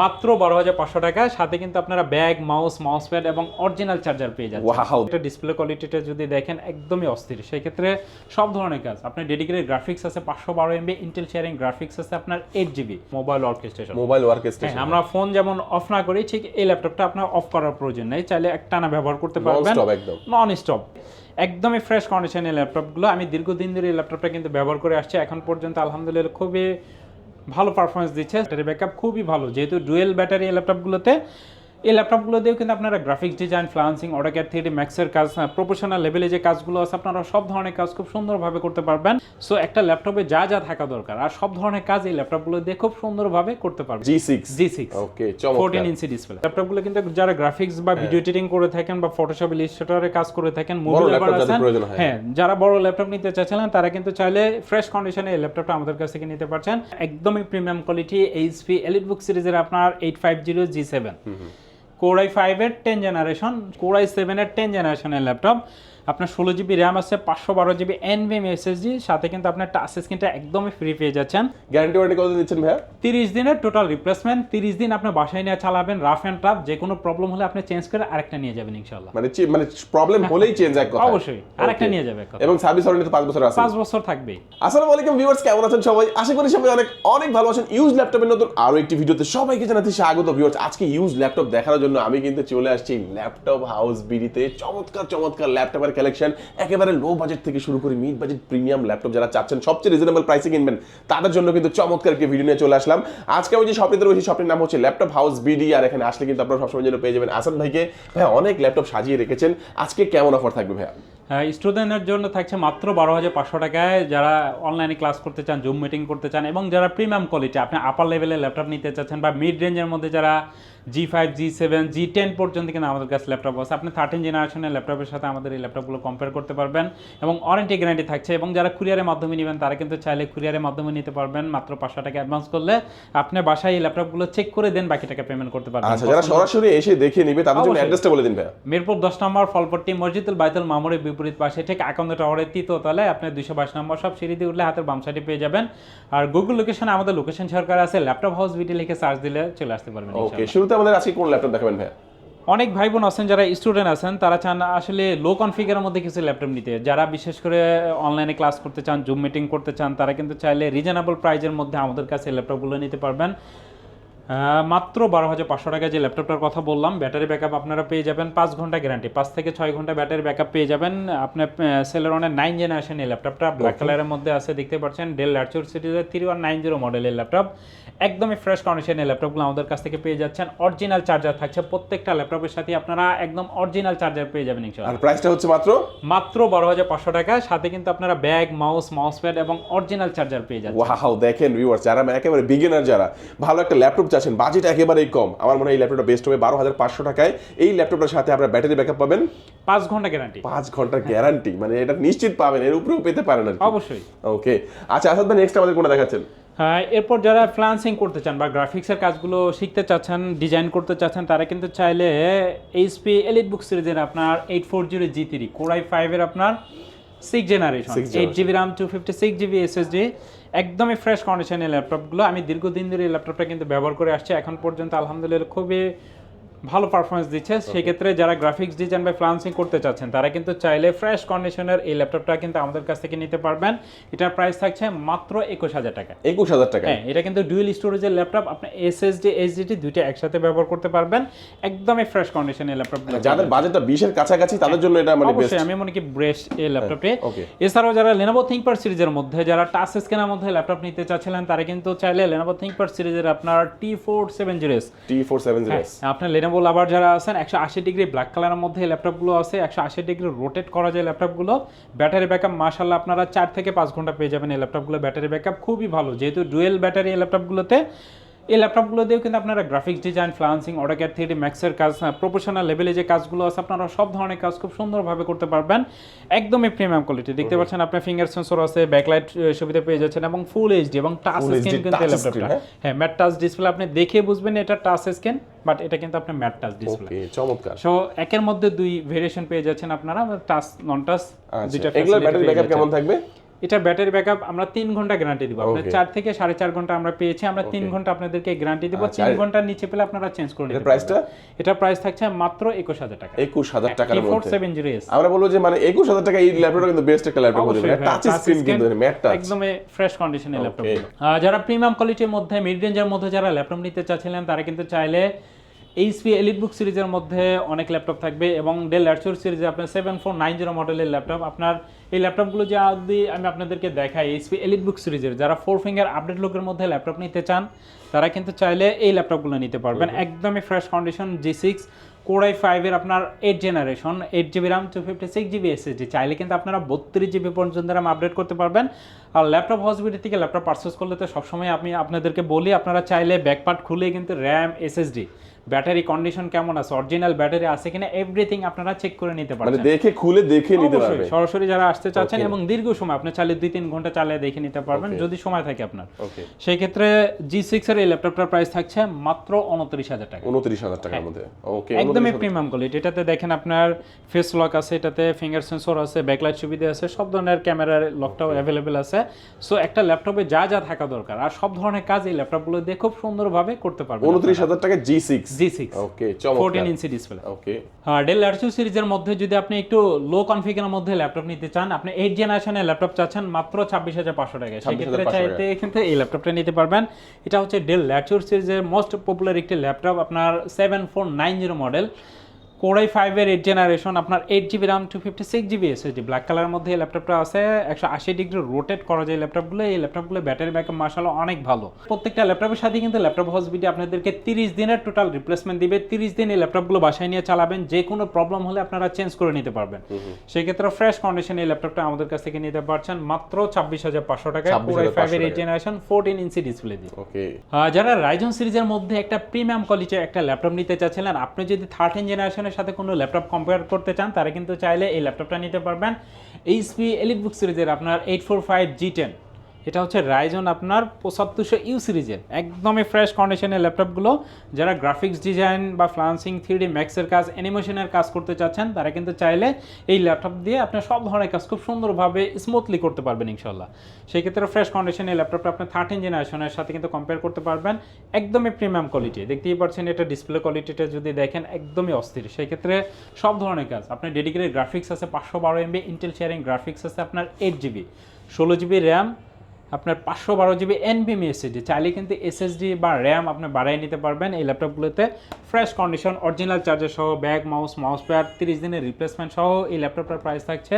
মাত্র বারো হাজার পাঁচশো টাকা। সাথে কিন্তু আপনারা ব্যাগ মাউস মাউস প্যাড এবং অরিজিনাল চার্জার পেয়ে যাচ্ছেন। এটা ডিসপ্লে কোয়ালিটিটা যদি দেখেন একদমই অস্থির। সেই ক্ষেত্রে সব ধরনের কাজ। আপনার ডেডিকেটেড গ্রাফিক্স আছে পাঁচশো বারো এমবি ইন্টেল শেয়ারিং গ্রাফিক্স আছে আপনার eight GB mobile orchestration mobile workstation আমরা ফোন যেমন অফ না করি ঠিক এই ল্যাপটপটা আপনার অফ করার প্রয়োজন নেই। চাইলে একটানা ব্যবহার করতে পারবেন। নন স্টপ একদমই ফ্রেশ কন্ডিশনের ল্যাপটপগুলো আমি দীর্ঘদিন ধরে এই ল্যাপটপটা কিন্তু ব্যবহার করে আসছি। এখন পর্যন্ত আলহামদুলিল্লাহ খুবই ভালো পারফরমেন্স দিচ্ছে। ব্যাটারি ব্যাকআপ খুবই ভালো। যেহেতু ডুয়েল ব্যাটারি ল্যাপটপগুলোতে এই ল্যাপটপগুলো দিয়েও কিন্তু আপনারা graphics design freelancing AutoCAD three ম্যাক্সের কাজ প্রফেশনাল লেভেলে যে কাজগুলো আছে আপনারা সব ধরনের কাজ খুব সুন্দরভাবে করতে পারবেন। সো একটা ল্যাপটপে যা যা থাকা দরকার আর সব ধরনের কাজ এই ল্যাপটপগুলো দিয়ে খুব সুন্দরভাবে করতে পারবেন। G six G six okay fourteen inch display ল্যাপটপগুলো কিন্তু যারা গ্রাফিক্স বা ভিডিও এডিটিং করে থাকেন বা ফটোশপ ইলিস্ট্রেটরে কাজ করে থাকেন আছেন হ্যাঁ। যারা বড় ল্যাপটপ নিতে চাচ্ছিলেন তারা কিন্তু চাইলে ফ্রেশ কন্ডিশনে এই ল্যাপটপটা আমাদের কাছ থেকে নিতে পারছেন। একদমই প্রিমিয়াম কোয়ালিটি এইচপি এলিট বুক সিরিজের আপনার eight five zero G seven core i ফাইভের টেন জেনারেশন কোরাই সেভেনের টেন জেনারেশনের ল্যাপটপ আপনার ষোলো জিবি র্যাম আছে পাঁচশো বারো জিবি এনভিএম এসএসডি সাথে কিন্তু আপনার টাচ স্ক্রিনটা একদমই ফ্রি পেয়ে যাচ্ছেন। গ্যারান্টি ওয়ারেন্টি কত দিচ্ছেন ভাইয়া? তিরিশ দিনের টোটাল রিপ্লেসমেন্ট তিরিশ দিন আপনি বাসায় নিয়ে চালাবেন রাফ অ্যান্ড টাফ যে কোনো প্রবলেম হলে আপনি চেঞ্জ করে আরেকটা নিয়ে যাবেন ইনশাল্লাহ মানে মানে প্রবলেম হলেই চেঞ্জ এক কথা অবশ্যই আরেকটা নিয়ে যাবে এবং সার্ভিস ওয়ারেন্টি তো পাঁচ বছর আছে। পাঁচ বছর থাকবে। আসসালামু আলাইকুম ভিউয়ার্স কেমন আছেন সবাই? আশা করি সবাই অনেক অনেক ভালো আছেন। ইউজ ল্যাপটপের নতুন আরও একটি ভিডিওতে সবাইকে জানাচ্ছি স্বাগত ভিউয়ার্স আজকে ইউজ ল্যাপটপ দেখার জন্য আমি কিন্তু চলে আসছি ল্যাপটপ হাউস বিডিতে। চমৎকার চমৎকার ল্যাপটপের কালেকশন। একেবারে লো বাজেট থেকে শুরু করে মিড বাজেট প্রিমিয়াম ল্যাপটপ যারা চাচ্ছেন, সবচেয়ে রিজনেবল প্রাইসে কিনবেন, তাদের জন্য কিন্তু চমৎকার একটি ভিডিও নিয়ে চলে আসলাম। আজকে আমি যে শপটিতে রয়েছি শপটির নাম হচ্ছে ল্যাপটপ হাউস বিডি, আর এখানে আসলে কিন্তু আপনারা সবসময় জন্য পেয়ে যাবেন আসাদ ভাইকে। ভাই অনেক ল্যাপটপ সাজিয়ে রেখেছেন। আজকে কেমন অফার থাকবে ভাইয়া? স্টুডেন্টের জন্য থাকছে মাত্র বারো হাজার পাঁচশো টাকায়। যারা অনলাইনে ক্লাস করতে চান জুম মিটিং করতে চান, এবং যারা প্রিমিয়াম কোয়ালিটি আপনি আপার লেভেলের ল্যাপটপ নিতে চাচ্ছেন, বা মিড রেঞ্জের মধ্যে যারা G five G seven G ten পর্যন্ত কিন্তু আমাদের কাছে ল্যাপটপ আছে। আপনি থার্টিন জেনারেশনের ল্যাপটপের সাথে আমাদের এই ল্যাপটপগুলো কম্পেয়ার করতে পারবেন এবং ওয়ারেন্টি গ্যারান্টি থাকছে এবং যারা কুরিয়ারের মাধ্যমে নেবেন তারা কিন্তু চাইলে কুরিয়ারের মাধ্যমে নিতে পারবেন। মাত্র পাঁচশো টাকা অ্যাডভান্স করলে আপনি বাসায় এই ল্যাপটপগুলো চেক করে দেন বাকি টাকা পেমেন্ট করতে পারবেন। আচ্ছা যারা সরাসরি এসে দেখে নিবে তাদের জন্য অ্যাড্রেসটা বলে দিন ভাইয়া। মিরপুর দশ নম্বর ফলপট্টি মসজিদুল বাইতুল মামুরের বিপরীত পাশে ঠিক আকান্ত টাওয়ারের তৃতীয় তলায় আপনি দুইশো বাইশ নম্বর সব সিঁড়ি দিয়ে উঠলে হাতের বাম সাইডে পেয়ে যাবেন। আর গুগল লোকেশনে আমাদের লোকেশন সরকার আছে। ল্যাপটপ হাউস ভিডিও লিখে সার্চ দিলে চলে আসতে পারবেন ওকে ইনশাআল্লাহ। শুরুতে আমাদের আজকে কোন ল্যাপটপ দেখাবেন ভাইয়া? অনেক ভাই বোন আছেন, যারা স্টুডেন্ট আছেন, তারা চান আসলে লো কনফিগারের মধ্যে কিছু ল্যাপটপ নিতে। যারা বিশেষ করে অনলাইনে ক্লাস করতে চান জুম মিটিং করতে চান, তারা কিন্তু চাইলে রিজনেবল প্রাইজের মধ্যে আমাদের কাছে ল্যাপটপগুলো নিতে পারবেন। মাত্র বারো হাজার পাঁচশো টাকা যে ল্যাপটপটার কথা বললাম ব্যাটারি ব্যাকআপ আপনারা পেয়ে যাবেন পাঁচ ঘণ্টা গ্যারান্টি। পাঁচ থেকে ছয় ঘণ্টা ব্যাটারি ব্যাকআপ পেয়ে যাবেন। আপনার সেলেরনের নাইন জেনারেশন এই ল্যাপটপটা ব্ল্যাক কালারের মধ্যে আছে দেখতে পাচ্ছেন। ডেল ল্যাচুর সিরিজের থ্রি ওয়ান নাইন জিরো মডেলের ল্যাপটপ। একদমই ফ্রেশ কন্ডিশনের ল্যাপটপগুলো আমাদের কাছ থেকে পেয়ে যাচ্ছেন। অরিজিনাল চার্জার থাকছে প্রত্যেকটা ল্যাপটপের সাথে আপনারা একদম অরিজিনাল চার্জার পেয়ে যাবেন আর প্রাইসটা হচ্ছে মাত্র? মাত্র বারো হাজার পাঁচশো টাকা। সাথে কিন্তু আপনারা ব্যাগ মাউস মাউস প্যাড এবং অরিজিনাল চার্জার পেয়ে যাচ্ছেন। ওয়াও দেখেন যারা একেবারে বিগিনার যারা ভালো একটা ল্যাপটপ চাচ্ছেন বাজেট একেবারেই কম। আমার মনে হয় এই ল্যাপটপটা বেস্ট হবে বারো হাজার পাঁচশো টাকায়। এই ল্যাপটপটার সাথে আপনার ব্যাটারি ব্যাকআপ পাবেন। পাঁচ ঘণ্টা গ্যারান্টি পাঁচ ঘণ্টার গ্যারান্টি মানে এটা নিশ্চিত পাবেন এর উপরেও পেতে পারেন আর অবশ্যই। ওকে আচ্ছা আসাদ ভাই নেক্সট আমাদের কোনটা দেখাচ্ছেন? হ্যাঁ এরপর যারা ফ্লান্সিং করতে চান বা গ্রাফিক্সের কাজগুলো শিখতে চাচ্ছেন ডিজাইন করতে চাচ্ছেন তারা কিন্তু চাইলে এইচপি এলিট বুক সিরিজের আপনার eight four zero G three core i ফাইভের আপনার six generation eight GB RAM two fifty six GB SSD একদমই ফ্রেশ কন্ডিশনের ল্যাপটপগুলো আমি দীর্ঘদিন ধরে এই ল্যাপটপটা কিন্তু ব্যবহার করে আসছি। এখন পর্যন্ত আলহামদুলিল্লাহ খুবই ভালো পারফরমেন্স দিচ্ছে সেক্ষেত্রে যারা গ্রাফিক্স ডিজাইন বা ফ্লান্সিং করতে চাচ্ছেন তারা কিন্তু চাইলে ফ্রেশ কন্ডিশনের এই ল্যাপটপটা কিন্তু আমাদের কাছ থেকে নিতে পারবেন। এটার প্রাইস থাকছে মাত্র একুশ হাজার টাকা। একুশ হাজার টাকা? হ্যাঁ এটা কিন্তু ডুয়েল স্টোরেজের ল্যাপটপ আপনি এসএসডি এইচডিডি দুইটা একসাথে ব্যবহার করতে পারবেন। একদমই ফ্রেশ কন্ডিশনের ল্যাপটপ যাদের বাজেটটা বিশের কাছাকাছি তাদের জন্য এটা মানে বেস্ট আমি মনে করি ব্রেস্ট এই ল্যাপটপে okay. এছাড়াও যারা লেনোভো থিংকপ্যাড সিরিজের মধ্যে যারা টাচ স্ক্রিনের মধ্যে ল্যাপটপ নিতে চাচ্ছিলেন তারা কিন্তু চাইলে লেনোভো থিংকপ্যাড সিরিজের আপনার T four seven zero Lenovo lover যারা আছেন, একশো আশি ডিগ্রি ব্ল্যাক কালারের মধ্যে ল্যাপটপগুলো আছে, একশো আশি ডিগ্রি রোটেট করা যায় ল্যাপটপগুলো ব্যাটারি ব্যাকআপ মাসাল্লাহ আপনারা চার থেকে পাঁচ ঘণ্টা পেয়ে যাবেন এই ল্যাপটপগুলো ব্যাটারি ব্যাকআপ খুবই ভালো, যেহেতু ডুয়েল ব্যাটারি এই ল্যাপটপগুলোতে এই ল্যাপটপগুলো দিয়েও কিন্তু আপনারা graphics design freelancing AutoCAD three ম্যাক্সের কাজ প্রফেশনাল লেভেলে যে কাজগুলো আছে আপনারা সব ধরনের কাজ খুব সুন্দরভাবে করতে পারবেন। একদমই প্রিমিয়াম কোয়ালিটি দেখতে পাচ্ছেন আপনার ফিঙ্গার সেন্সর আছে ব্যাকলাইট সুবিধা পেয়ে যাচ্ছেন এবং ফুল এইচডি এবং টাচ স্ক্রিন কিন্তু ল্যাপটপটা হ্যাঁ? হ্যাঁ ম্যাট টাচ ডিসপ্লে আপনি দেখে বুঝবেন এটা টাচ স্ক্রিন বাট এটা কিন্তু আপনার ম্যাট টাচ ডিসপ্লে চমৎকার। সো একের মধ্যে দুই ভেরিয়েশন পেয়ে যাচ্ছেন আপনারা টাচ নন টাচ দুইটা facility ব্যাটারি ব্যাকআপ কেমন থাকবে? এটা ব্যাটারি ব্যাকআপ আমরা তিন ঘণ্টা গ্যারান্টি দিব। আপনার. চার থেকে সাড়ে চার ঘণ্টা আমরা পেয়েছি আমরা তিন ঘণ্টা আপনাদেরকে গ্যারান্টি দিব। আচ্ছা, তিন ঘণ্টার নিচে পেলে আপনারা চেঞ্জ করে নিতে প্রাইসটা এটা প্রাইস থাকছে মাত্র একুশ হাজার টাকা। একুশ হাজার টাকার ফোর মধ্যে আমরা বলব যে মানে একুশ হাজার টাকা এই ল্যাপটপটা কিন্তু বেস্ট একটা ল্যাপটপ হতে পারে। টাচ স্ক্রিন কিন্তু ম্যাট টাচ একদমই ফ্রেশ কন্ডিশনের ল্যাপটপ যারা প্রিমিয়াম কোয়ালিটির মধ্যে মিড রেঞ্জের মধ্যে যারা ল্যাপটপ নিতে চাচ্ছিলেন তারা কিন্তু চাইলে এইচপি এলিট বুক সিরিজের মধ্যে অনেক ল্যাপটপ থাকবে এবং ডেল ল্যাটচুর সিরিজে আপনার সেভেন ফোর নাইন জিরো মডেলের ল্যাপটপ আপনার এই ল্যাপটপগুলো যে যদি আমি আপনাদেরকে দেখাই এইচপি এলিট বুক সিরিজের যারা ফোর ফিঙ্গার আপডেট লুকের মধ্যে ল্যাপটপ নিতে চান তারা কিন্তু চাইলে এই ল্যাপটপগুলো নিতে পারবেন। একদমই fresh condition G six core i ফাইভের আপনার eight generation eight GB RAM two fifty six GB SSD চাইলে কিন্তু আপনারা বত্রিশ জিবি পর্যন্ত র্যাম আপডেট করতে পারবেন। আর ল্যাপটপ হসপিটাল থেকে ল্যাপটপ পারচেস করলে তো সবসময় আমি আপনাদেরকে বলি আপনারা চাইলে ব্যাকপার্ট খুলে কিন্তু র্যাম এসএসডি ব্যাটারি কন্ডিশন কেমন আছে? অরিজিনাল ব্যাটারি আছে কিনা? এভরিথিং আপনারা চেক করে নিতে মানে পারবেন দেখে খুলে দেখে নিতে অবশ্যই, পারবে। সরাসরি যারা আসতে চাচ্ছেন এবং দীর্ঘ সময় আপনি চাইলে দুই তিন ঘণ্টা চালিয়ে দেখে নিতে পারবেন. যদি সময় থাকে আপনার। ওকে সেই ক্ষেত্রে জি সিক্স এর এই ল্যাপটপটার প্রাইস থাকছে মাত্র উনত্রিশ হাজার টাকা। উনত্রিশ হাজার টাকার হ্যাঁ। মধ্যে। ওকে একদমই প্রিমিয়াম কোয়ালিটি এটাতে দেখেন আপনার ফেস লক আছে এটাতে ফিঙ্গার সেন্সর আছে ব্যাকলাইট সুবিধা আছে সব ধরনের ক্যামেরার লকটাও অ্যাভেলেবেল আছে। সো একটা ল্যাপটপে যা যা থাকা দরকার আর সব ধরনের কাজ এই ল্যাপটপগুলো দিয়ে খুব সুন্দরভাবে করতে পারবেন উনত্রিশ হাজার টাকা G six G six okay fourteen inch display okay Dell Latitude সিরিজের মধ্যে যদি আপনি একটু লো কনফিগারের মধ্যে ল্যাপটপ নিতে চান আপনি এইট জেনারেশনের ল্যাপটপ চাচ্ছেন মাত্র ছাব্বিশ হাজার পাঁচশো টাকা সেক্ষেত্রে চাইতে কিন্তু এই ল্যাপটপটা নিতে পারবেন। এটা হচ্ছে ডেল সিরিজের মোস্ট পপুলার একটি ল্যাপটপ আপনার seven four nine zero model core i ফাইভের এইট জেনারেশন আপনার eight GB RAM two fifty six GB SSD black কালারের মধ্যে এই ল্যাপটপটা আছে একশো আশি ডিগ্রি রোটেট করা যায় ল্যাপটপগুলো এই ল্যাপটপগুলো ব্যাটারি ব্যাকআপ মাসাল অনেক ভালো। প্রত্যেকটা ল্যাপটপের সাথে কিন্তু ল্যাপটপ হসপিটি আপনাদেরকে তিরিশ দিনের টোটাল রিপ্লেসমেন্ট দিবে তিরিশ দিন এই ল্যাপটপগুলো বাসায় নিয়ে চালাবেন যে কোনো প্রবলেম হলে আপনারা চেঞ্জ করে নিতে পারবেন। সেই ক্ষেত্রে ফ্রেশ কন্ডিশন এই ল্যাপটপটা আমাদের কাছ থেকে নিতে পারছেন মাত্র ছাব্বিশ হাজার পাঁচশো টাকায় 26,500 কোড়াই ফাইভের eight. Generation fourteen inch display দিয়ে। যারা রাইজন সিরিজের মধ্যে একটা প্রিমিয়াম কোয়ালিটির একটা ল্যাপটপ নিতে চাচ্ছিলেন আপনি যদি থার্টিন জেনারেশনের সাথে কোনো ল্যাপটপ কম্পেয়ার করতে চান, তারা কিন্তু চাইলে এই ল্যাপটপটা নিতে পারবেন। এইচপি এলিট বুক সিরিজের আপনার eight four five G ten এটা হচ্ছে রাইজন আপনার পঁচাত্তরশো ইউ সিরিজের একদমই ফ্রেশ কন্ডিশনের ল্যাপটপগুলো যারা গ্রাফিক্স ডিজাইন বা ফ্লান্সিং থ্রি ডি ম্যাক্সের কাজ অ্যানিমেশনের কাজ করতে চাচ্ছেন, তারা কিন্তু চাইলে এই ল্যাপটপ দিয়ে আপনি সব ধরনের কাজ খুব সুন্দরভাবে স্মুথলি করতে পারবেন ইনশাল্লাহ সেই ক্ষেত্রে ফ্রেশ কন্ডিশনের ল্যাপটপটা আপনি থার্টিন জেনারেশনের সাথে কিন্তু কম্পেয়ার করতে পারবেন। একদমই প্রিমিয়াম কোয়ালিটি দেখতেই পাচ্ছেন এটা ডিসপ্লে কোয়ালিটিটা যদি দেখেন, একদমই অস্থির। সেই ক্ষেত্রে সব ধরনের কাজ। আপনার ডেডিকেটেড গ্রাফিক্স আছে পাঁচশো বারো এমবি ইন্টেল শেয়ারিং গ্রাফিক্স আছে আপনার এইট জিবি ষোলো জিবি র্যাম আপনার পাঁচশো বারো জিবি এনবিএম এসএসডি চাইলে কিন্তু এসএসডি বা র্যাম আপনি বাড়িয়ে নিতে পারবেন এই ল্যাপটপগুলোতে। ফ্রেশ কন্ডিশন অরিজিনাল চার্জার সহ ব্যাগ মাউস মাউস প্যাড তিরিশ দিনের রিপ্লেসমেন্ট সহ এই ল্যাপটপটার প্রাইস থাকছে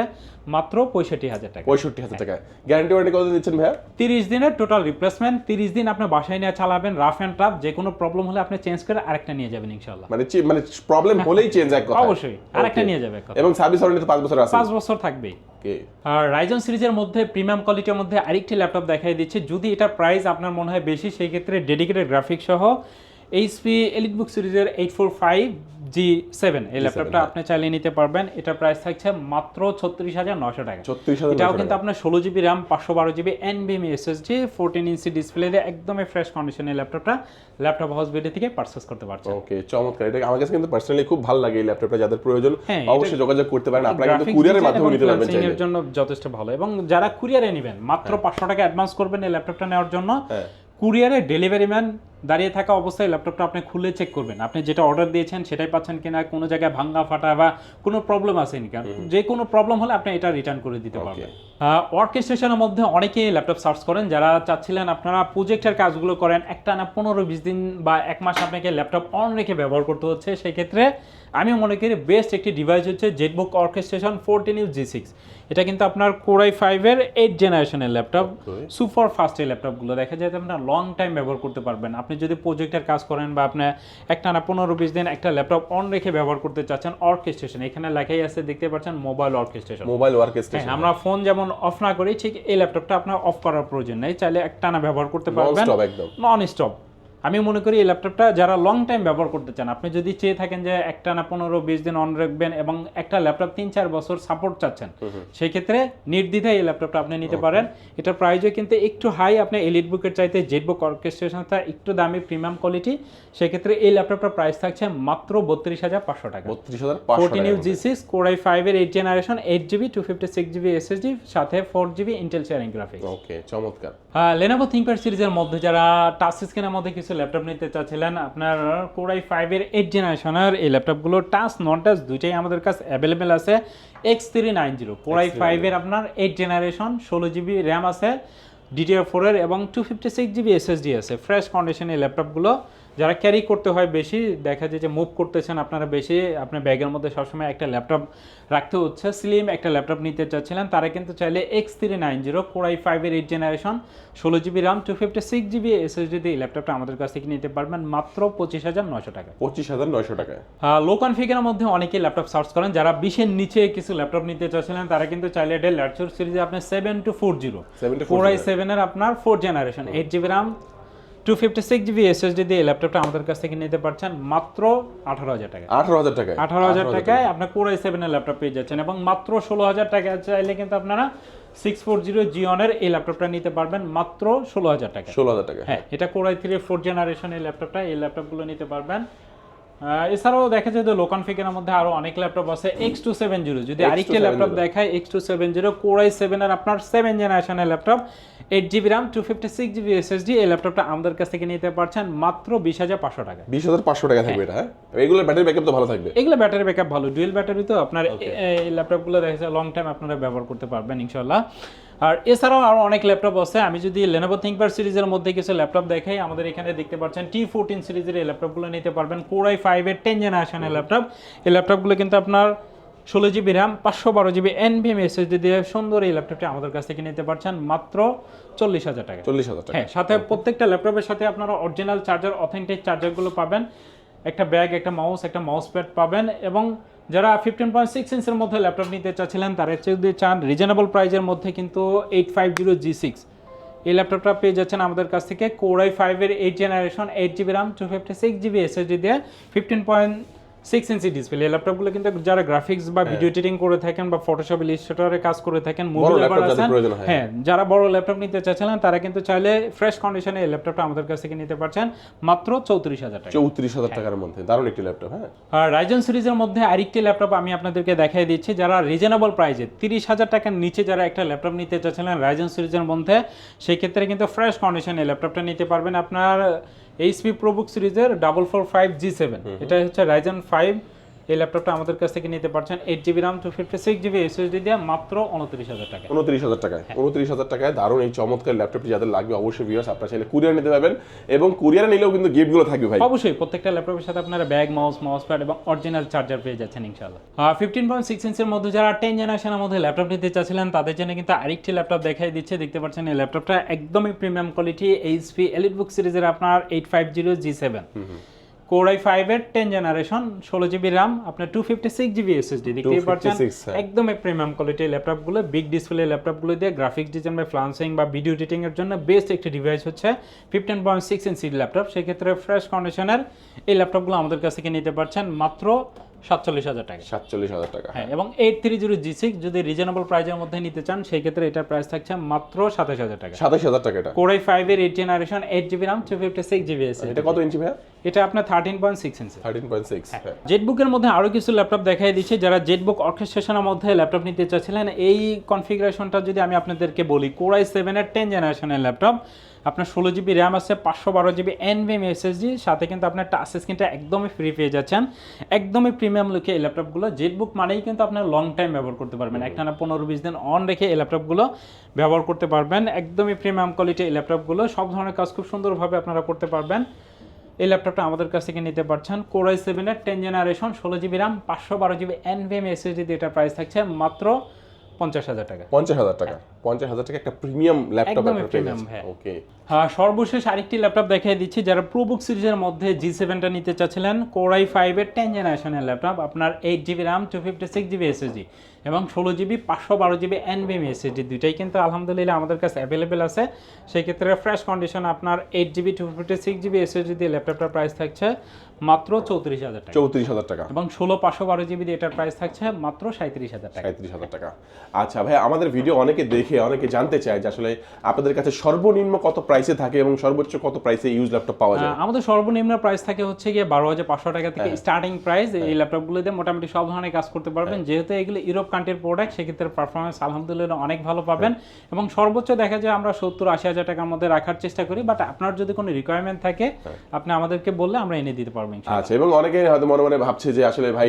মাত্র পঁয়ষট্টি হাজার টাকা। পঁয়ষট্টি হাজার টাকা গ্যারান্টি ওয়ারেন্টি কত দিচ্ছেন ভাইয়া? তিরিশ দিনের টোটাল রিপ্লেসমেন্ট তিরিশ দিন আপনি বাসায় নিয়ে চালাবেন রাফ অ্যান্ড টাফ যে কোনো প্রবলেম হলে আপনি চেঞ্জ করে আরেকটা নিয়ে যাবেন ইনশাল্লাহ মানে মানে প্রবলেম হলেই চেঞ্জ এক কথা অবশ্যই আরেকটা নিয়ে যাবে এবং সার্ভিস ওয়ারেন্টি তো পাঁচ বছর আছে। পাঁচ বছর থাকবেই। ওকে। আর রাইজন সিরিজের মধ্যে প্রিমিয়াম কোয়ালিটির মধ্যে আরেকটি ল্যাপটপ দেখাই দিচ্ছে। যদি এটার প্রাইস আপনার মনে হয় বেশি, সেই ক্ষেত্রে ডেডিকেটেড গ্রাফিক্স সহ এইচপি এলিটবুক সিরিজের eight four five G seven এই ল্যাপটপটা হ্যাঁ। আপনি চাইলে নিতে পারবেন। এটা প্রাইস থাকছে মাত্র ছত্রিশ হাজার নশো টাকা। ছত্রিশ হাজার এটাও কিন্তু। আপনার ষোলো জিবি র্যাম পাঁচশো বারো জিবি এনবিএম এসএসডি ফোরটিন ইঞ্চি ডিসপ্লে দিয়ে একদমই ফ্রেশ কন্ডিশনের ল্যাপটপটা ল্যাপটপ হাউস বিডি থেকে পারচেস করতে পারছেন। ওকে চমৎকার। এটা আমার কাছে কিন্তু পার্সোনালি খুব ভালো লাগে এই ল্যাপটপটা যাদের প্রয়োজন হ্যাঁ, অবশ্যই যোগাযোগ করতে পারেন। আপনারা কিন্তু কুরিয়ারের মাধ্যমে নিতে পারবেন চাইলে। এর জন্য যথেষ্ট ভালো। এবং যারা কুরিয়ারে নেবেন মাত্র পাঁচশো টাকা অ্যাডভান্স করবেন এই ল্যাপটপটা নেওয়ার জন্য। হ্যাঁ। কুরিয়ারে ডেলিভারি ম্যান দাঁড়িয়ে থাকা অবস্থায় ল্যাপটপটা আপনি খুলে চেক করবেন। আপনি যেটা অর্ডার দিয়েছেন সেটাই পাচ্ছেন কিনা কোনো জায়গায় ভাঙ্গা ফাটা বা কোনো প্রবলেম আছে নাকি যে কোনো প্রবলেম হলে আপনি এটা রিটার্ন করে দিতে পারবেন। ওয়ার্ক স্টেশনের মধ্যে অনেকেই ল্যাপটপ সার্চ করেন। যারা চাচ্ছিলেন আপনারা প্রজেক্টের কাজগুলো করেন একটা না পনেরো বিশ দিন বা এক মাস আপনাকে ল্যাপটপ অন রেখে ব্যবহার করতে হচ্ছে। সেক্ষেত্রে আমি মনে করি বেস্ট একটি ডিভাইস হচ্ছে ZBook orchestration fourteen U G six এটা কিন্তু আপনার কোরাই ফাইভের এইট জেনারেশনের ল্যাপটপ সুপার ফাস্ট এই ল্যাপটপগুলো দেখা যায় আপনার লং টাইম ব্যবহার করতে পারবেন। আপনি যদি প্রজেক্টের কাজ করেন বা আপনি একটা না পনেরো বিশ দিন একটা ল্যাপটপ অন রেখে ব্যবহার করতে চাচ্ছেন অর্কেস্ট্রেশন এখানে লেখাই আছে দেখতে পাচ্ছেন mobile orchestration mobile workstation আমরা ফোন যেমন অফ না করি ঠিক এই ল্যাপটপটা আপনার অফ করার প্রয়োজন নেই। চাইলে একটানা ব্যবহার করতে পারবেন। একদম। নন স্টপ আমি মনে করি এই ল্যাপটপটা যারা লং টাইম ব্যবহার করতে চান আপনি যদি চেয়ে থাকেন যে একটা না পনেরো বিশ দিন অন রাখবেন এবং একটা ল্যাপটপ তিন চার বছর সাপোর্ট চাচ্ছেন সেই ক্ষেত্রে নির্দ্বিধায় এই ল্যাপটপটা আপনি নিতে পারেন। এটার প্রাইসও কিন্তু একটু হাই আপনি এলিট বুকের চাইতে জেট বুক অর্কেস্ট্রেশনটা একটু দামি প্রিমিয়াম কোয়ালিটি সেক্ষেত্রে এই ল্যাপটপটার প্রাইস থাকছে মাত্র বত্রিশ হাজার পাঁচশো টাকা। বত্রিশ হাজার fourteen U G six core i ফাইভের eight generation eight GB two fifty six GB SSD সাথে four GB Intel sharing graphics okay চমৎকার। লেনোভো থিঙ্কপ্যাড সিরিজের মধ্যে যারা টাচ স্ক্রিনের মধ্যে কিছু ল্যাপটপ নিতে চাচ্ছিলেন আপনার কোরাই ফাইভের এইট জেনারেশনের এই ল্যাপটপগুলো টাচ নন টাচ দুইটাই আমাদের কাছে অ্যাভেলেবেল আছে X three nine zero core i ফাইভের আপনার এইট জেনারেশন ষোলো জিবি র্যাম আছে ডিটিআর ফোরের এবং two fifty six GB SSD আছে। ফ্রেশ কন্ডিশনে এই ল্যাপটপগুলো যারা ক্যারি করতে হয় বেশি দেখা যায় যে মুভ করতেছেন আপনারা বেশি আপনার ব্যাগের মধ্যে সবসময় একটা ল্যাপটপ রাখতে হচ্ছে। স্লিম একটা ল্যাপটপ নিতে চাচ্ছিলেন তারা কিন্তু চাইলে X three nine zero core i ফাইভের এইট জেনারেশন ষোলো GB RAM two fifty six GB SSD দিয়ে ল্যাপটপটা আমাদের কাছ থেকে নিতে পারবেন মাত্র পঁচিশ হাজার নশো টাকা পঁচিশ হাজার নয়শো টাকা লো কনফিগারের মধ্যে অনেকেই ল্যাপটপ সার্চ করেন যারা বিশের নিচে কিছু ল্যাপটপ নিতে চাচ্ছিলেন তারা কিন্তু চাইলে ডেল ল্যাপটপ সিরিজে আপনার seven two four zero 7 four I সেভেনের আপনার four generation eight GB RAM two fifty six GB SSD দিয়ে ল্যাপটপটা আমাদের কাছ থেকে নিতে পারছেন মাত্র আঠারো হাজার টাকা। আঠারো হাজার টাকায়? আঠারো হাজার টাকায় আপনার কোর আই সেভেনের ল্যাপটপ পেয়ে যাচ্ছেন এবং মাত্র ষোলো হাজার টাকা চাইলে কিন্তু আপনারা সিক্স ফোর জিরো জিওনের এই ল্যাপটপটা নিতে পারবেন মাত্র ষোলো হাজার টাকা ষোলো হাজার টাকা হ্যাঁ এটা core I three four generation এই ল্যাপটপটা এই ল্যাপটপগুলো নিতে পারবেন। এছাড়াও দেখা যায় যে লোকান ফিকের মধ্যে আরও অনেক ল্যাপটপ আছে এক্স টু সেভেন জিরো যদি আরেকটি ল্যাপটপ দেখায় X two seven zero core I সেভেনের আপনার সেভেন জেনারেশনের laptop eight GB RAM two fifty six GB SSD এই ল্যাপটপটা আমাদের কাছ থেকে নিতে পারছেন মাত্র বিশ হাজার পাঁচশো টাকা। বিশ হাজার পাঁচশো টাকা থাকবে এটা হ্যাঁ। এগুলোর ব্যাটারি ব্যাকআপ তো ভালো থাকবে। এগুলো ব্যাটারি ব্যাকআপ ভালো ডুয়েল ব্যাটারি তো আপনার এই ল্যাপটপগুলো দেখা যায় লং টাইম আপনারা ব্যবহার করতে পারবেন ইনশাল্লাহ আর এছাড়াও আরও অনেক ল্যাপটপ আছে। আমি যদি লেনোভো থিঙ্কপ্যাড সিরিজের মধ্যে কিছু ল্যাপটপ দেখাই আমাদের এখানে দেখতে পাচ্ছেন টি ফোরটিন সিরিজের এই ল্যাপটপগুলো নিতে পারবেন। কোরাই ফাইভের টেন জেনারেশনের ল্যাপটপ এই ল্যাপটপগুলো কিন্তু আপনার ষোলো জিবি র্যাম পাঁচশো বারো জিবি এনভিএম এসএসডি দিয়ে সুন্দর এই ল্যাপটপটি আমাদের কাছ থেকে নিতে পারছেন মাত্র চল্লিশ হাজার টাকা। চল্লিশ হাজার টাকা। হ্যাঁ সাথে প্রত্যেকটা ল্যাপটপের সাথে আপনারা অরিজিনাল চার্জার অথেন্টিক চার্জারগুলো পাবেন। একটা ব্যাগ একটা মাউস একটা মাউস প্যাড পাবেন এবং যারা ফিফটিন পয়েন্ট সিক্স ইঞ্চের মধ্যে ল্যাপটপ নিতে চাচ্ছিলেন, তারা যদি চান। রিজনেবল প্রাইজের মধ্যে কিন্তু eight five zero G six এই ল্যাপটপটা পেয়ে যাচ্ছেন আমাদের কাছ থেকে। কোরাই ফাইভের eight generation eight GB RAM two fifty six GB SSD দিয়ে fifteen point six inch display এই ল্যাপটপগুলো কিন্তু যারা গ্রাফিক্স বা ভিডিও এডিটিং করে থাকেন বা ফটোশপ ইলিস্ট্রেটরে কাজ করে থাকেন laptop আছেন হ্যাঁ যারা বড় ল্যাপটপ নিতে চাচ্ছিলেন তারা কিন্তু চাইলে ফ্রেশ কন্ডিশনে এই ল্যাপটপটা আমাদের কাছ থেকে নিতে পারছেন মাত্র চৌত্রিশ হাজার টাকা। চৌত্রিশ হাজার টাকার মধ্যে দারুণ একটি ল্যাপটপ হ্যাঁ। আর রাইজন সিরিজের মধ্যে আরেকটি ল্যাপটপ আমি আপনাদেরকে দেখাই দিচ্ছি যারা রিজনেবল প্রাইজে তিরিশ হাজার টাকার নিচে যারা একটা ল্যাপটপ নিতে চাচ্ছিলেন রাইজন সিরিজের মধ্যে সেই ক্ষেত্রে কিন্তু ফ্রেশ কন্ডিশনে ল্যাপটপটা নিতে পারবেন। আপনার এইচপি প্রোবুক সিরিজের double four five G seven. এটা হচ্ছে রাইজন ফাইভ এই ল্যাপটপটা আমাদের কাছ থেকে নিতে পারছেন eight GB RAM two fifty six GB SSD দিয়ে মাত্র উনত্রিশ হাজার টাকা উনত্রিশ হাজার টাকায়। উনত্রিশ হাজার টাকায়। দারুণ এই চমৎকার ল্যাপটপটি যাদের লাগবে অবশ্যই ভিউয়ার্স আপনারা চাইলে কুরিয়ার নিতে পারবেন এবং কুরিয়ারে নিলেও কিন্তু গিফটগুলো থাকবে ভাই। অবশ্যই প্রত্যেকটা ল্যাপটপের সাথে আপনারা ব্যাগ মাউস মাউস প্যাড এবং অরিজিনাল চার্জার পেয়ে যাচ্ছেন ইনশাআল্লাহ। ফিফটিন পয়েন্ট সিক্স ইঞ্চের মধ্যে যারা টেন জেনারেশনের মধ্যে ল্যাপটপ নিতে চাচ্ছিলেন তাদের জন্য কিন্তু আরেকটি ল্যাপটপ দেখাই দিচ্ছে। দেখতে পাচ্ছেন এই ল্যাপটপটা একদমই প্রিমিয়াম কোয়ালিটি এইচপি এলিট বুক সিরিজের আপনার eight five zero G seven core i ফাইভের টেন জেনারেশন ষোলো জিবি র্যাম আপনার two fifty six GB SSD দেখতেই পাচ্ছেন? 256, হ্যাঁ। প্রিমিয়াম কোয়ালিটির ল্যাপটপগুলো বিগ ডিসপ্লে ল্যাপটপগুলো দিয়ে গ্রাফিক্স ডিজাইন বা ফ্লান্সিং বা ভিডিও এডিটিং এর জন্য বেস্ট একটি ডিভাইস হচ্ছে fifteen point six inch laptop সেক্ষেত্রে ফ্রেশ কন্ডিশনের এই ল্যাপটপগুলো আমাদের কাছ থেকে নিতে পারছেন মাত্র সাতচল্লিশ হাজার টাকা। সাতচল্লিশ হাজার টাকা হ্যাঁ এবং eight three zero G six যদি রিজনেবল প্রাইজের মধ্যে নিতে চান সেই ক্ষেত্রে এটার প্রাইস থাকছে মাত্র সাতাশ হাজার টাকা। সাতাশ হাজার টাকা এটা। কোরাই ফাইভের eight generation eight GB RAM two fifty six GB এসে এটা কত ইঞ্চি ভাইয়া? এটা আপনার thirteen point six inch thirteen point six জেটবুকের মধ্যে আরও কিছু ল্যাপটপ দেখাই দিচ্ছে। যারা জেটবুক অর্কেস্ট্রেশনের মধ্যে ল্যাপটপ নিতে চাচ্ছিলেন এই কনফিগারেশনটা যদি আমি আপনাদেরকে বলি কোরাই সেভেনের টেন জেনারেশনের ল্যাপটপ আপনার ষোলো জিবি র্যাম আছে পাঁচশো বারো জিবি এনভিএম এসএসডি সাথে কিন্তু আপনার টাচ স্ক্রিনটা একদমই ফ্রি পেয়ে যাচ্ছেন। একদমই প্রিমিয়াম লুকে এই ল্যাপটপগুলো জেটবুক মানেই কিন্তু আপনার লং টাইম ব্যবহার করতে পারবেন। একটানা পনেরো বিশ দিন অন রেখে এই ল্যাপটপগুলো ব্যবহার করতে পারবেন। একদমই প্রিমিয়াম কোয়ালিটি এই ল্যাপটপগুলো সব ধরনের কাজ খুব সুন্দরভাবে আপনারা করতে পারবেন। এই ল্যাপটপটা আমাদের কাছ থেকে নিতে পারছেন। কোরাই সেভেনের টেন জেনারেশন ষোলো জিবি র্যাম পাঁচশো বারো জিবি এনভিএম এসএসডি এটার প্রাইস থাকছে মাত্র পঞ্চাশ হাজার টাকা। পঞ্চাশ হাজার টাকা। পঞ্চাশ হাজার টাকা একটা প্রিমিয়াম ল্যাপটপ আপনার হ্যাঁ। ওকে হ্যাঁ, সর্বশেষ আরেকটি ল্যাপটপ দিচ্ছি যারা প্রোবুক সিরিজের মধ্যে জি সেভেনটা নিতে চাচ্ছিলেন কোরাই ফাইভের টেন জেনারেশনের ল্যাপটপ আপনার eight GB RAM two fifty six GB SSD এবং ষোলো জিবি পাঁচশো বারো জিবি এনবিএম এসএসডি দুইটাই কিন্তু আলহামদুলিল্লাহ আমাদের কাছে অ্যাভেলেবেল আছে। সেই ক্ষেত্রে ফ্রেশ কন্ডিশন আপনার eight GB two fifty six GB SSD দিয়ে ল্যাপটপটার প্রাইস থাকছে। মাত্র চৌত্রিশ হাজার টাকা। চৌত্রিশ হাজার টাকা। এবং ষোলো পাঁচশো বারো জিবি দিয়ে এটার প্রাইস থাকছে মাত্র সাঁত্রিশ হাজার টাকা। সাঁত্রিশ হাজার টাকা। আচ্ছা ভাই আমাদের ভিডিও অনেকে দেখে অনেকে জানতে চায় যে আসলে আপনাদের কাছে সর্বনিম্ন কত প্রাইসে থাকে এবং সর্বোচ্চ কত প্রাইসে ইউজ ল্যাপটপ পাওয়া যায়? আমাদের সর্বনিম্ন প্রাইস থাকে হচ্ছে গিয়ে বারো হাজার পাঁচশো টাকা থেকে স্টার্টিং প্রাইস এই ল্যাপটপগুলোতে মোটামুটি সব ধরনের কাজ করতে পারবেন। যেহেতু এগুলো ইউরোপ কান্ট্রির প্রোডাক্ট সেক্ষেত্রে পারফরমেন্স আলহামদুলিল্লাহ অনেক ভালো পাবেন। এবং সর্বোচ্চ দেখা যায় আমরা সত্তর আশি হাজার টাকার মধ্যে রাখার চেষ্টা করি। বাট আপনার যদি কোনো রিকোয়ারমেন্ট থাকে আপনি আমাদেরকে বললে আমরা এনে দিতে পারব। ইনশাআল্লাহ। আচ্ছা এবং অনেকে হয়তো মনে মনে ভাবছে যে আসলে ভাই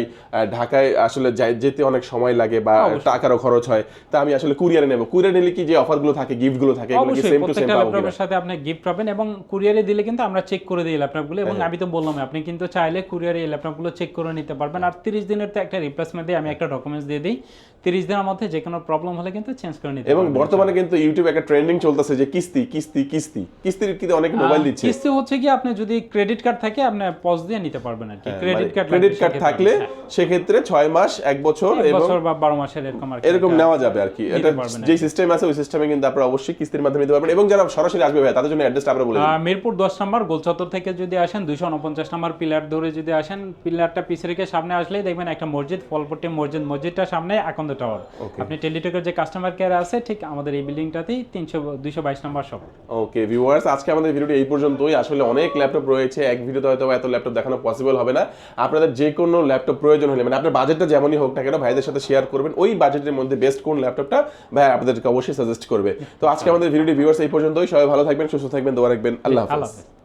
ঢাকায় আসলে যেতে অনেক সময় লাগে বা টাকারও খরচ হয় তা আমি আসলে কুরিয়ারে নেব। কুরিয়ারে নিলে কি যে অফারগুলো থাকে গিফটগুলো থাকে এগুলো কি সেম টু সেম ল্যাপটপের সাথে আপনি গিফট পাবেন এবং কুরিয়ারে দিলে কিন্তু আমরা চেক করে দিই ল্যাপটপগুলো এবং হ্যাঁ। আমি তো বললাম আপনি কিন্তু চাইলে কুরিয়ারে এই ল্যাপটপগুলো চেক করে নিতে পারবেন। আর তিরিশ দিনের তো একটা রিপ্লেসমেন্ট দিয়ে আমি একটা ডকুমেন্টস দিয়ে দিই। তিরিশ দিনের মধ্যে যে কোনো প্রবলেম হলে কিন্তু চেঞ্জ করে নিতে এবং বর্তমানে কিন্তু ইউটিউবে একটা ট্রেন্ডিং চলতেছে যে কিস্তি কিস্তি কিস্তি। কিস্তির কি অনেকে মোবাইল দিচ্ছে। কিস্তি হচ্ছে কি আপনি যদি ক্রেডিট কার্ড থাকে আপনি পজ দিয়ে নিতে পারবেন আর কি। ক্রেডিট কার্ড ক্রেডিট কার্ড থাকলে সেক্ষেত্রে ছয় মাস এক বছর এবং বছর বা বারো মাসের এরকম আর এরকম নেওয়া যাবে আর কি। এটা যে সিস্টেম আছে ওই সিস্টেমে কিন্তু আপনারা অবশ্যই কিস্তির মাধ্যমে নিতে পারবেন এবং যারা সরাসরি আসবে ভাই তাদের জন্য অ্যাড্রেসটা আমরা বলে মিরপুর দশ নম্বর গোলচত্বর থেকে যদি আসেন দুইশো উনপঞ্চাশ নম্বর পিলার ধরে যদি আসেন পিলারটা পিছিয়ে রেখে সামনে আসলেই দেখবেন একটা মসজিদ ফলপট্টি মসজিদ মসজিদটা সামনে আকন্দ টাওয়ার আপনি টেলিটকের যে কাস্টমার কেয়ার আছে ঠিক আমাদের এই বিল্ডিংটাতেই তিনশো দুইশো বাইশ নম্বর শপ ওকে ভিউয়ার্স আজকে আমাদের ভিডিওটি এই পর্যন্তই। আসলে অনেক ল্যাপটপ রয়েছে এক ভিডিওতে হয়তো এত ল্যাপটপ দেখানো পসিবল হবে না। আপনাদের যে কোনো ল্যাপটপ প্রয়োজন হলে মানে আপনার বাজেটটা যেমনই হোক না কেন, ভাইদের সাথে শেয়ার করবেন। ওই বাজেটের মধ্যে বেস্ট কোন ল্যাপটপটা ভাই আপনাদেরকে অবশ্যই সাজেস্ট করবে। তো আজকে আমাদের ভিডিওটি ভিউয়ার্স এই পর্যন্তই। সবাই ভালো থাকবেন, সুস্থ থাকবেন, দোয়া রাখবেন। আল্লাহ হাফেজ।